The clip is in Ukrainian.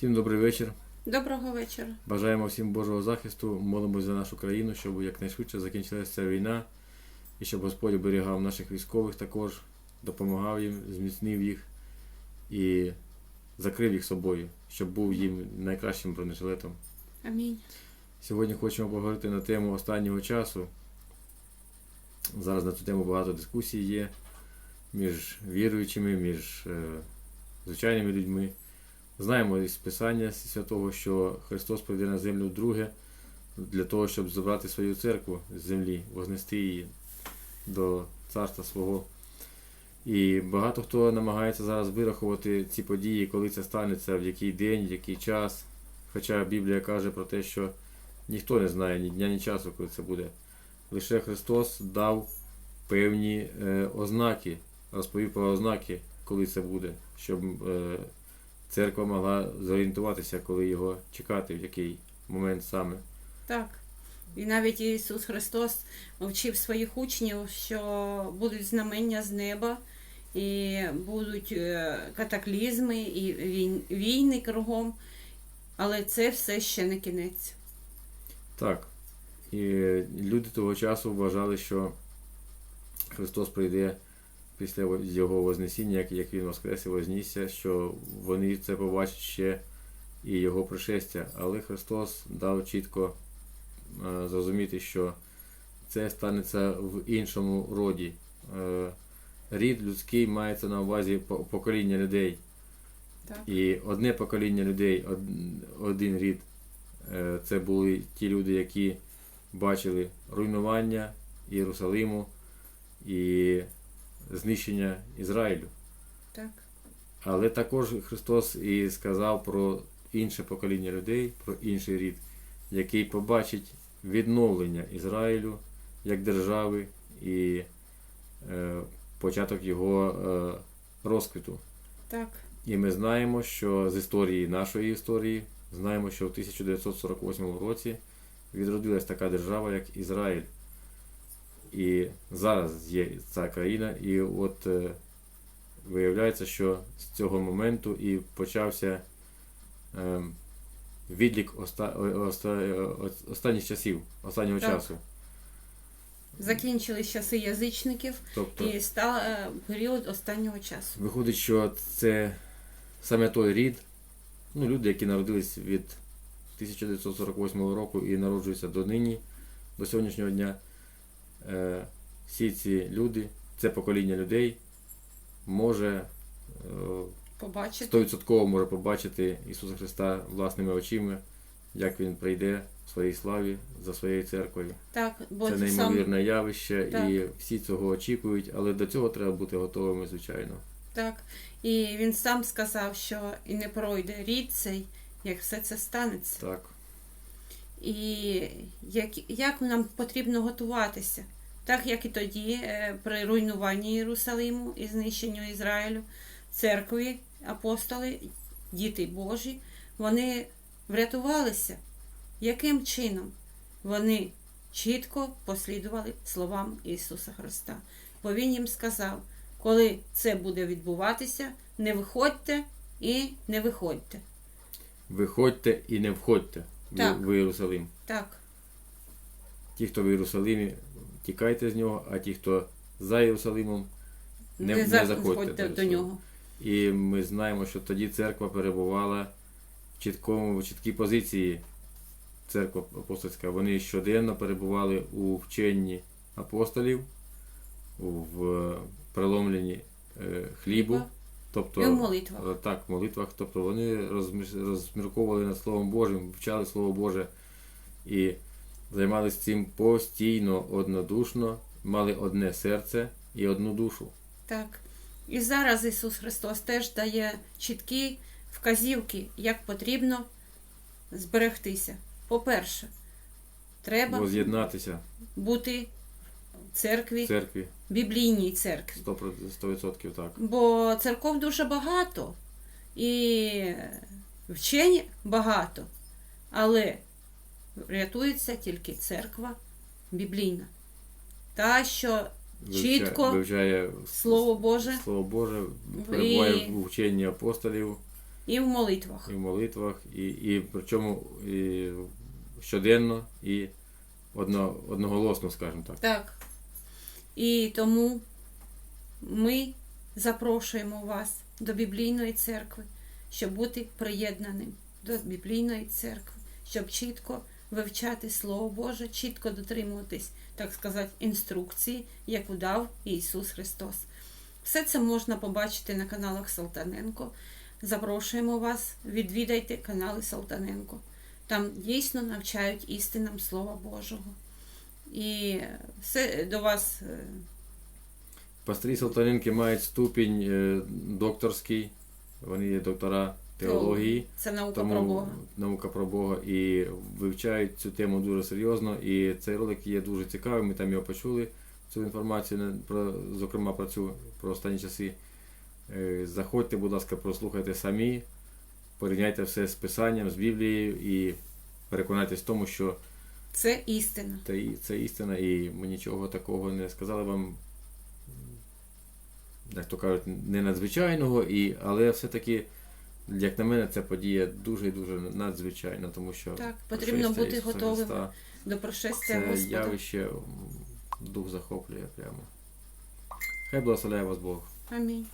Всім добрий вечір. Доброго вечора. Бажаємо всім Божого захисту. Молимось за нашу країну, щоб якнайшвидше закінчилася ця війна і щоб Господь оберігав наших військових також, допомагав їм, зміцнив їх і закрив їх собою, щоб був їм найкращим бронежилетом. Амінь. Сьогодні хочемо поговорити на тему останнього часу. Зараз на цю тему багато дискусій є між віруючими, між е, звичайними людьми. Знаємо із Писання Святого, що Христос прийде на землю вдруге для того, щоб забрати свою церкву з землі, вознести її до царства свого. І багато хто намагається зараз вирахувати ці події, коли це станеться, в який день, в який час. Хоча Біблія каже про те, що ніхто не знає ні дня, ні часу, коли це буде. Лише Христос дав певні е, ознаки, розповів про ознаки, коли це буде, щоб е, церква могла зорієнтуватися, коли його чекати, в який момент саме. Так. І навіть Ісус Христос вчив своїх учнів, що будуть знамення з неба, і будуть е, катаклізми, і війни кругом. Але це все ще не кінець. Так. І люди того часу вважали, що Христос прийде після його Вознесіння, як, як він воскрес і вознісся, що вони це побачать ще і його пришестя. Але Христос дав чітко е, зрозуміти, що це станеться в іншому роді. Е, рід людський мається на увазі покоління людей. Так. І одне покоління людей, од- один рід, е, це були ті люди, які бачили руйнування Єрусалиму і знищення Ізраїлю. Так. Але також Христос і сказав про інше покоління людей, про інший рід, який побачить відновлення Ізраїлю як держави і е, початок його е, розквіту. Так. І ми знаємо, що з історії нашої історії знаємо, що в 1948 році відродилась така держава, як Ізраїль. І зараз є ця країна, і от е, виявляється, що з цього моменту і почався е, відлік оста, о- оста, о- останніх часів, останнього Так. часу. Закінчились часи язичників Тобто, і став е, період останнього часу. Виходить, що це саме той рід, ну, люди, які народились від 1948 року і народжуються до нині, до сьогоднішнього дня. Е, всі ці люди, це покоління людей, може е, Побачити. 100% може побачити Ісуса Христа власними очима, як Він прийде в своїй славі за своєю церквою. Так, бо Це це сам неймовірне явище, Так. і всі цього очікують, але до цього треба бути готовими, звичайно. Так. І він сам сказав, що і не пройде рід цей, як все це станеться. Так. І як, як нам потрібно готуватися? Так як і тоді, е, при руйнуванні Єрусалиму і знищенню Ізраїлю, церкві, апостоли, діти Божі, вони врятувалися. Яким чином? Вони чітко послідували словам Ісуса Христа. Бо Він їм сказав, коли це буде відбуватися, не виходьте і не виходьте. Виходьте і не входьте Так. в Єрусалим. Так, Ті, хто в Єрусалимі, тікайте з нього, а ті, хто за Єрусалимом, не, не, за- заходьте входьте до нього. І ми знаємо, що тоді церква перебувала в чіткому, в чіткій позиції. Церква апостольська. Вони щоденно перебували у вченні апостолів, в преломленні е, хлібу. Тобто, І в молитвах. Е, Так, в молитвах. Тобто вони розміш- розмірковували над Словом Божим, вивчали Слово Боже і займалися цим постійно, однодушно, мали одне серце і одну душу. Так. І зараз Ісус Христос теж дає чіткі вказівки, як потрібно зберегтися. По-перше, треба бути церкві, церкві біблійній церкві. 100%, 100% так. Бо церков дуже багато і вчень багато, але рятується тільки церква біблійна. Та, що Вивчає- Чітко вивчає Слово Боже Слово Боже, перебуває в ученні апостолів І в молитвах. і в молитвах, і, і причому і щоденно, і одно, одноголосно, скажімо так. Так. І тому ми запрошуємо вас до біблійної церкви, щоб бути приєднаним до біблійної церкви, щоб чітко вивчати Слово Боже, чітко дотримуватись, так сказати, інструкції, яку дав Ісус Христос. Все це можна побачити на каналах Салтаненко. Запрошуємо вас, відвідайте канали Салтаненко. Там дійсно навчають істинам Слова Божого. І все до вас е, Пастирі Салтаненки мають ступінь е, докторський, вони є доктора теології. це наука Тому про Бога. наука про Бога і вивчають цю тему дуже серйозно. І цей ролик є дуже цікавим. Ми там його почули, цю інформацію, про, зокрема про цю про останні часи. Е, Заходьте, будь ласка, прослухайте самі, порівняйте все з Писанням, з Біблією і переконайтесь в тому, що Це істина. це, це істина, і ми нічого такого не сказали вам, як то кажуть, не надзвичайного, і, але все-таки, як на мене, ця подія дуже і дуже надзвичайна, тому що Так, потрібно бути Ісуса готовими Христа до пришестя це Господа. явище дух захоплює прямо. Хай благословляє вас Бог. Амінь.